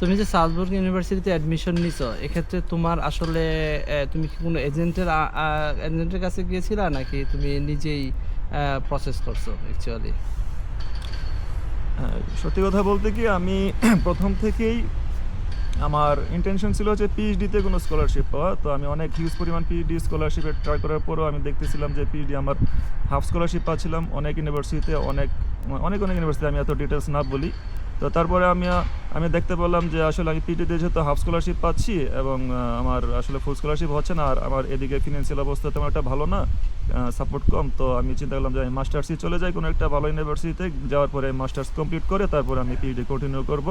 তুমি যে সালজবুর্গ ইউনিভার্সিটিতে অ্যাডমিশন নিছো, এক্ষেত্রে তোমার আসলে তুমি কি কোনো এজেন্টের এজেন্টের কাছে গিয়েছিলা নাকি তুমি নিজেই প্রসেস করছ অ্যাকচুয়ালি সত্যি কথা বলতে কি, আমি প্রথম থেকেই আমার ইন্টেনশন ছিল যে পিএইচডিতে কোনো স্কলারশিপ পাওয়া, তো আমি অনেক হিউজ পরিমাণ পিএইচডি স্কলারশিপে ট্রাই করার পরও আমি দেখতেছিলাম যে পিএইচডি আমার হাফ স্কলারশিপ পাচ্ছিলাম। অনেক ইউনিভার্সিটিতে অনেক অনেক অনেক ইউনিভার্সিটি আমি এত ডিটেলস না বলি। তো তারপরে আমি আমি দেখতে পেলাম যে আসলে আমি পিটিতে যেহেতু হাফ স্কলারশিপ পাচ্ছি এবং আমার আসলে ফুল স্কলারশিপ হচ্ছে না, আর আমার এদিকে ফিনান্সিয়াল অবস্থা তেমন একটা ভালো না সাপোর্ট কম, তো আমি চিন্তা করলাম যে আমি মাস্টার্সই চলে যাই কোনো একটা ভালো ইউনিভার্সিটিতে যাওয়ার পরে মাস্টার্স কমপ্লিট করে তারপরে আমি পিএইচডি কন্টিনিউ করব।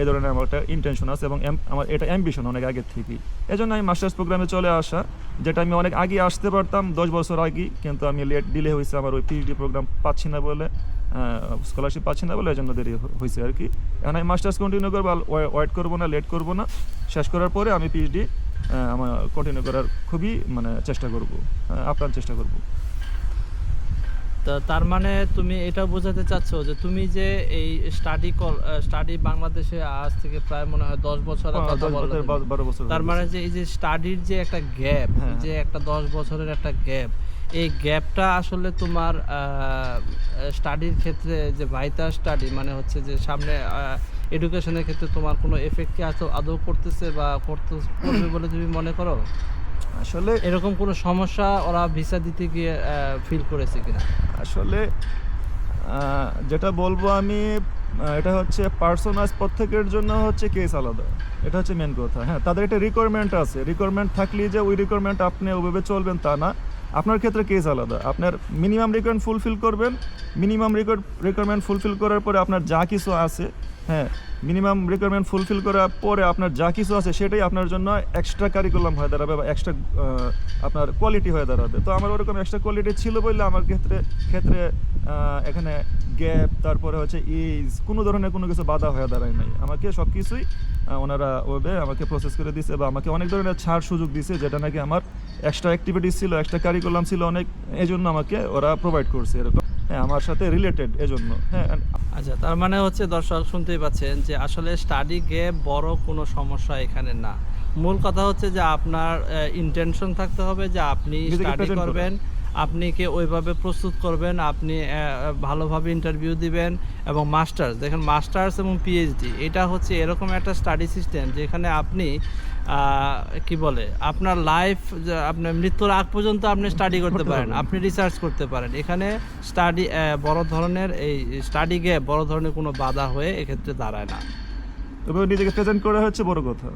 এ ধরনের আমার একটা ইন্টেনশন আছে এবং আমার এটা অ্যাম্বিশন অনেক আগের থেকেই এই জন্য আমি মাস্টার্স প্রোগ্রামে চলে আসা, যেটা আমি অনেক আগে আসতে পারতাম, দশ বছর আগে কিন্তু আমি লেট ডিলে হয়েছে, আমার ওই পিএইচডি প্রোগ্রাম পাচ্ছি না বলে। স্কলারশিপ পাচ্ছি না বলে এই জন্য দেরি হয়েছে আর কি। এখন আমি মাস্টার্স কন্টিনিউ করব ওয়েট করব না লেট করব না। শেষ করার পরে আমি পিএইচডি আমার কন্টিনিউ করার খুবই মানে চেষ্টা করব। আপ্রাণ চেষ্টা করব। তার মানে তুমি এটা বোঝাতে চাচ্ছ যে তুমি যে এই স্টাডি স্টাডি বাংলাদেশে আজ থেকে প্রায় মনে হয় দশ বছর হ্যাঁ, তার মানে যে এই যে স্টাডির যে একটা গ্যাপ হ্যাঁ। যে একটা দশ বছরের একটা গ্যাপ এই গ্যাপটা আসলে তোমার স্টাডির ক্ষেত্রে যে ভাইটার স্টাডি মানে হচ্ছে যে সামনে এডুকেশনের ক্ষেত্রে তোমার কোনো এফেক্ট কি আদৌ আদৌ করতেছে বা করতে করবে বলে তুমি মনে করো? আসলে এরকম কোনো সমস্যা ওরা ভিসা দিতে গিয়ে ফিল করেছে কিনা? আসলে যেটা বলব আমি এটা হচ্ছে পার্সোনাস প্রত্যেকের জন্য হচ্ছে কেস আলাদা। এটা হচ্ছে মেন কথা। হ্যাঁ তাদের একটা রিকোয়ারমেন্ট আছে। রিকোয়ারমেন্ট থাকলেই যে ওই রিকোয়ারমেন্ট আপনি ওভাবে চলবেন তা না। আপনার ক্ষেত্রে কেস আলাদা। আপনার মিনিমাম রিকোয়ারমেন্ট ফুলফিল করবেন মিনিমাম রিকোয়ারমেন্ট ফুলফিল করার পরে আপনার যা কিছু আছে হ্যাঁ মিনিমাম রিকোয়ারমেন্ট ফুলফিল করার পরে আপনার যা কিছু আছে সেটাই আপনার জন্য এক্সট্রা কারিকুলাম হয়ে দাঁড়াবে বা এক্সট্রা আপনার কোয়ালিটি হয়ে দাঁড়াবে। তো আমার ওরকম এক্সট্রা কোয়ালিটি ছিল বললে আমার ক্ষেত্রে ক্ষেত্রে এখানে গ্যাপ তারপরে হচ্ছে ইজ কোনো ধরনের কোনো কিছু বাধা হয়ে দাঁড়ায় নাই। আমাকে সব কিছুই ওনারা ওভাবে আমাকে প্রসেস করে দিছে বা আমাকে অনেক ধরনের ছাড় সুযোগ দিছে যেটা নাকি আমার এক্সট্রা অ্যাক্টিভিটিস ছিল এক্সট্রা কারিকুলাম ছিল অনেক এই জন্য আমাকে ওরা প্রোভাইড করছে এরকম। হ্যাঁ আমার সাথে রিলেটেড এজন্য হ্যাঁ আচ্ছা তার মানে হচ্ছে দর্শক শুনতেই পাচ্ছেন যে আসলে স্টাডি গ্যাপ বড় কোনো সমস্যা এখানে না। মূল কথা হচ্ছে যে আপনার ইন্টেনশন থাকতে হবে যে আপনি স্টাডি করবেন। আপনি কে ওইভাবে প্রস্তুত করবেন, আপনি ভালোভাবে ইন্টারভিউ দিবেন এবং মাস্টার্স দেখেন মাস্টার্স এবং পিএইচডি এটা হচ্ছে এরকম একটা স্টাডি সিস্টেম যেখানে আপনি কি বলে, আপনার লাইফ আপনার মৃত্যুর আগ পর্যন্ত আপনি স্টাডি করতে পারেন, আপনি রিসার্চ করতে পারেন। এখানে স্টাডি বড় ধরনের এই স্টাডি গ্যাপ বড় ধরনের কোনো বাধা হয়ে এক্ষেত্রে দাঁড়ায় না। তবে নিজেকে প্রেজেন্ট করা হচ্ছে বড় কথা।